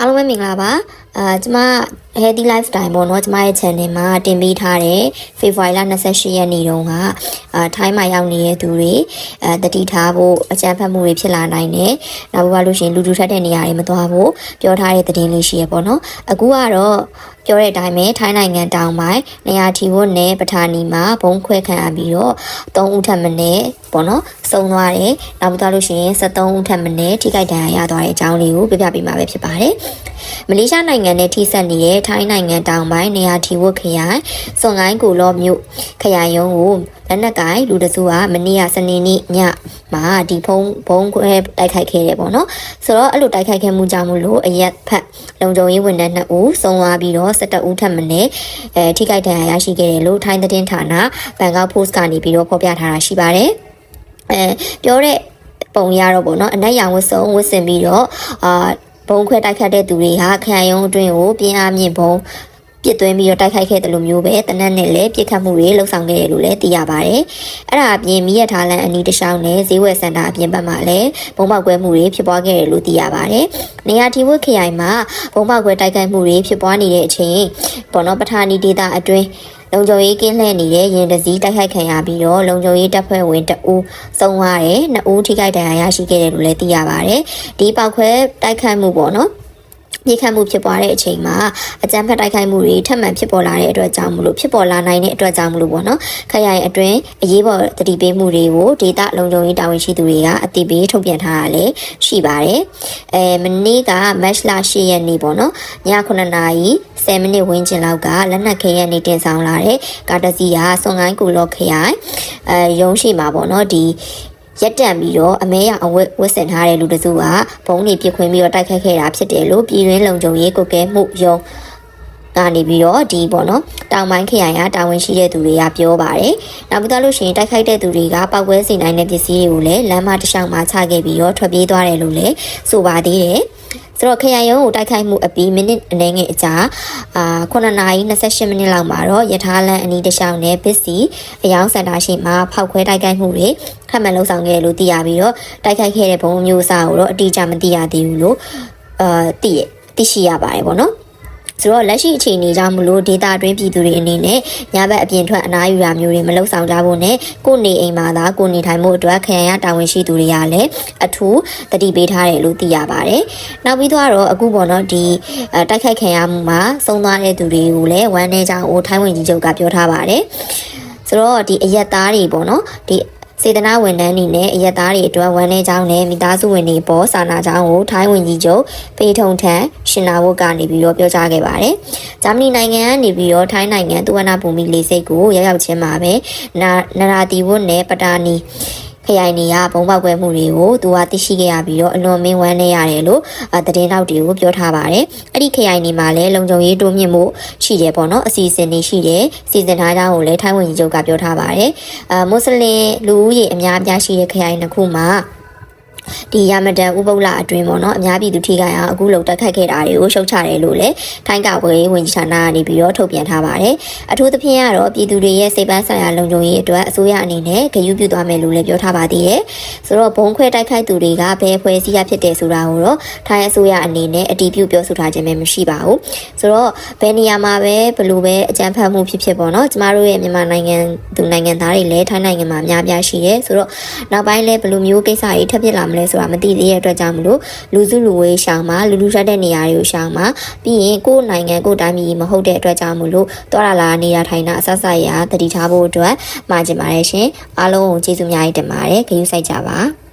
အားလုံးပဲမင်္ဂလာပါအာကျမ healthy lifestyle ပေါ့နော်ကျမရဲ့ channel မှာတင်ပေးထားတဲ့ February လ28ရက်နေ့တုန်းကအာထိုင်းမှာရောက်နေတဲ့သူတွေအဲတတိထားဖို့အကြံဖတ်မှုတွေဖြစ်လာနိုင်တယ်နောက်ပြီးတော့လို့ရှိရင်လူလူထက်တဲ့နေရာတွေမသွားဖို့ပြောထားတဲ့သတင်းလေးရှိရပေါ့နော်အခုကတော့ပြောတဲ့အတိုင်းပဲထိုင်းနိုင်ငံတောင်ပိုင်းနေရာထီဝတ်နဲ့ပဌာနီမှာဘုံခွဲခံရပြီးတော့3ဦးထပ်မံနဲ့ပေါ့နော်စုံသွားတယ်နောက်ပြီးတော့လို့ရှိရင်73ဦးထပ်မံနဲ့ထိခိုက်ဒဏ်ရာရသွားတဲ့အကြောင်းလေးကိုပြပြပေးမှာပဲဖြစ်ပါတယ်မလေးရှားနိုင်ငံနဲ့ထိစပ်နေတဲ့ထိုင်းနိုင်ငံတောင်ပိုင်းနေရာထီဝတ်ခရိုင်စွန်ကိုင်းကိုလောမြို့ခရိုင်ရုံးကိုလက်နက်ကိုင်လူတစုကမနေ့ကစနေနေ့ညမှာဒီဖုံးဘုံခွဲတိုက်ခိုက်ခဲ့တယ်ပေါ့နော်ဆိုတော့အဲ့လိုတိုက်ခိုက်ခဲ့မှုကြောင့်မလို့အရက်ဖက်လုံခြုံရေးဝန်ထမ်း2ဦးစုံသွားပြီးတော့17ဦးထပ်မံနဲ့အဲထိခိုက်ဒဏ်ရာရရှိခဲ့တယ်လို့ထိုင်းသတင်းဌာနဘန်ကောက်ပို့စ်ကနေပြီးတော့ဖော်ပြထားတာရှိပါတယ် အဲပြောတဲ့ပုံရတော့ပေါ့နော်အနက်ရောင်ဝတ်စုံဝတ်ဆင်ပြီးတော့အာဘုံခွဲတိုက်ခတ်တဲ့သူတွေဟာခရိုင်ရုံးအတွင်းကိုပြင်းအားမြင့်ဘုံပြစ်သွင်းပြီးတော့တိုက်ခိုက်ခဲ့တယ်လို့မျိုးပဲတနက်နဲ့လည်းပြစ်ခတ်မှုတွေလှုပ်ဆောင်ခဲ့တယ်လို့လည်းသိရပါတယ်။အဲ့ဒါအပြင်မိရထားလန်အနီးတစ်လျှောက်နဲ့ဈေးဝယ်စင်တာအပြင်ဘက်မှာလည်းဘုံပေါက်ကွဲမှုတွေဖြစ်ပွားခဲ့တယ်လို့သိရပါတယ်။နေရာတီဝတ်ခရိုင်မှာဘုံပေါက်ကွဲတိုက်ခိုက်မှုတွေဖြစ်ပွားနေတဲ့အချိန်ပေါ်တော့ပဌာနီဒေတာအတွင်း လုံခြုံရေးကင်းလှည့်နေတဲ့ရင်တစည်းတိုက်ခိုက်ခံရပြီးတော့လုံခြုံရေးတပ်ဖွဲ့ဝင်တအူးဆုံးသွားတယ်။နှစ်ဦးထိခိုက်ဒဏ်ရာရရှိခဲ့တယ်လို့လည်းသိရပါတယ်။ဒီပောက်ခွဲတိုက်ခိုက်မှုပေါ့နော်။ မြေခတ်မှုဖြစ်ပွားတဲ့အချိန်မှာအကြမ်းဖက်တိုက်ခိုက်မှုတွေထပ်မံဖြစ်ပေါ်လာတဲ့အတွက်ကြောင့်မလို့ဖြစ်ပေါ်လာနိုင်တဲ့အတွက်ကြောင့်မလို့ပေါ့နော်ခရိုင်အတွင်းအရေးပေါ်တတိပေးမှုတွေကိုဒေတာလုံခြုံရေးတာဝန်ရှိသူတွေကအတိပေးထုတ်ပြန်ထားတာလည်းရှိပါတယ်အဲမနေ့ကမတ်လ10ရက်နေ့ပေါ့နော်ည9နာရီ10မိနစ်ဝန်းကျင်လောက်ကလက်နက်ခဲရက်နေတင်ဆောင်လာတဲ့ကာတစီယာစွန်ကိုင်းကူလော့ခရိုင်အဲရုံးရှိမှာပေါ့နော်ဒီ ရက်တန့်ပြီးတော့အမဲရအဝတ်ဝတ်ဆင်ထားတဲ့လူတစုကဘုံနေပြစ်ခွင်းပြီးတော့တိုက်ခတ်ခဲ့တာဖြစ်တယ်လို့ပြည်တွင်းလုံခြုံရေးကုတ်ကဲမှုယုံကနေပြီးတော့ဒီပေါ့နော်တောင်ပိုင်းခရိုင်ကတာဝန်ရှိတဲ့သူတွေကပြောပါတယ်။နောက်ပြီးတော့လို့ရှိရင်တိုက်ခိုက်တဲ့သူတွေကပောက်ကွဲစေနိုင်တဲ့ပစ္စည်းတွေကိုလည်းလမ်းမတစ်လျှောက်မှာချခဲ့ပြီးတော့ထွက်ပြေးသွားတယ်လို့လည်းဆိုပါသေးတယ်။ ဆိုတော့ခရိုင်ရုံးကိုတိုက်ခိုက်မှုအပြီးမိနစ်အနည်းငယ်အကြာအာ9နာရီ28မိနစ်လောက်မှာတော့ယထာလန်အနီးတစ်လျှောက်နဲ့ပစ္စည်းအယောင်စင်တာရှိမှာဖောက်ခွဲတိုက်ခိုက်မှုတွေခက်မှန်လှုပ်ဆောင်ခဲ့တယ်လို့သိရပြီးတော့တိုက်ခိုက်ခဲ့တဲ့ဘုံမျိုးစားကိုတော့အတိအကျမသိရသေးဘူးလို့အာသိရသိရှိရပါတယ်ပေါ့နော် ဆိုတော့လက်ရှိအခြေအနေကြောင့်မလို့ဒေတာတွင်းပြည်သူတွေအနေနဲ့ညဘက်အပြင်ထွက်အနားယူရမျိုးတွေမလုပ်ဆောင်ကြဖို့နဲ့ကိုယ်နေအိမ်မှာသာကိုယ်နေထိုင်မှုအတွက်ခရိုင်ရတာဝန်ရှိသူတွေကလည်းအထူးတတိပေးထားတယ်လို့သိရပါတယ်။နောက်ပြီးတော့အခုပေါ့နော်ဒီတိုက်ခိုက်ခံရမှုမှာဆုံးသွားတဲ့သူတွေကိုလည်းဝမ်းနေကြောင်းအိုထိုင်းဝင်ကြီးချုပ်ကပြောထားပါတယ်။ဆိုတော့ဒီအရက်သားတွေပေါ့နော်ဒီ စေတနာဝန်ထမ်းတွေနဲ့အရက်သားတွေအတွက်ဝန်ထဲကြောင်းနဲ့မိသားစုဝင်တွေပေါ်စာနာကြောင်းကိုထိုင်းဝင်ကြီးချုပ်ပေထုံထန်ရှင်နာဝတ်ကနေပြီးတော့ပြောကြားခဲ့ပါတယ်။ဂျာမနီနိုင်ငံကနေပြီးတော့ထိုင်းနိုင်ငံသူဝနာဘူမီလေးစိတ်ကိုရောက်ရောက်ချင်းမှာပဲနာနရာတီဝတ်နဲ့ပတာနီ ခရိုင်နေရဘုံပေါက်ကွဲမှုတွေကိုသူကသိရှိခဲ့ရပြီးတော့အလွန်မင်းဝမ်းနေရတယ်လို့သတင်းတောက်တွေကိုပြောထားပါတယ်။အဲ့ဒီခရိုင်နေမှာလည်းလုံခြုံရေးတိုးမြင့်မှုရှိတယ်ပေါ့နော်အစီအစဉ်တွေရှိတယ်စီစဉ်ထားကြကိုလည်းထိုင်းဝင်ကြီးချုပ်ကပြောထားပါတယ်။အာမွတ်စလင်လူဦးရေအများအပြားရှိတဲ့ခရိုင်တစ်ခုမှာ ဒီရမဒန်ဥပုပ်လအတွင်းပေါ့နော်အများပြည်သူထိခိုက်အောင်အခုလုံတက်ခတ်ခဲ့တာတွေကိုရှုတ်ချတယ်လို့လည်းထိုင်းကဝေးဝင်ကြီးဌာနကနေပြီးတော့ထုတ်ပြန်ထားပါတယ်အထူးသဖြင့်ကတော့ပြည်သူတွေရဲ့စိတ်ပန်းဆိုင်ရာလုံခြုံရေးအတွက်အစိုးရအနေနဲ့ဂရုပြုသွားမယ်လို့လည်းပြောထားပါသေးတယ်ဆိုတော့ဘုံခွဲတိုက်ခိုက်သူတွေကဘယ်ဖွဲ့စည်းရဖြစ်တယ်ဆိုတာကိုတော့ထိုင်းအစိုးရအနေနဲ့အတည်ပြုပြောဆိုထားခြင်းပဲမရှိပါဘူးဆိုတော့ဘယ်နေရာမှာပဲဘလို့ပဲအကြမ်းဖက်မှုဖြစ်ဖြစ်ပေါ့နော်ကျမတို့ရဲ့မြန်မာနိုင်ငံသူနိုင်ငံသားတွေလည်းထိုင်းနိုင်ငံမှာအများပြားရှိတယ်ဆိုတော့နောက်ပိုင်းလည်းဘလို့မျိုးကိစ္စတွေထပ်ဖြစ်လာမလဲဆိုတာမသိသေးတဲ့အတွက်ကြောင့်မလို့လူစုလူဝေးရှောင်မှာလူလူရက်တဲ့နေရာတွေကိုရှောင်မှာပြီးရင်ကိုယ်နိုင်ငံကိုယ်တိုင်းပြည်မဟုတ်တဲ့အတွက်ကြောင့်မလို့တော်လာလာနေတာထိုင်တာအဆက်ဆက်ရာတတိထားဖို့အတွက်မှာကျင်ပါတယ်ရှင်အားလုံးကိုကျေးဇူးအများကြီးတင်ပါတယ်ဂရုစိုက်ကြပါ